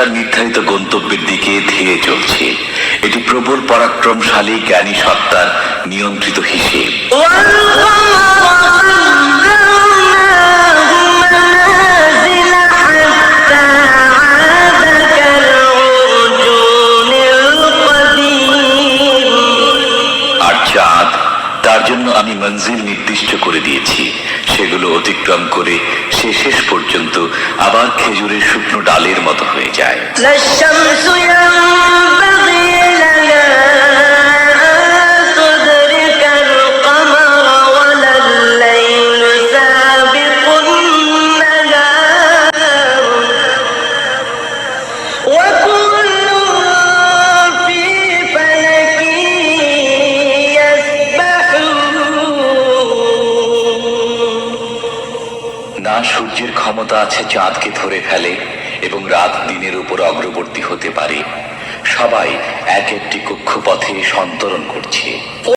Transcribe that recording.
তার নির্ধারিত গন্তব্যের দিকে ধেয়ে চলছে। এটি প্রবল পরাক্রমশালী জ্ঞানী সত্তার নিয়ন্ত্রিত হিসেব। তার জন্য আমি মঞ্জিল নির্দিষ্ট করে দিয়েছি। সেগুলো অতিক্রম করে সে শেষ পর্যন্ত আবার খেজুরের শুকনো ডালের মতো হয়ে যায়। لا না সূর্যের ক্ষমতা আছে চাঁদকে ধরে ফেলে এবং রাত দিনের উপর অগ্রবর্তী হতে পারে। সবাই এক একটি কক্ষপথে সন্তরণ করছে।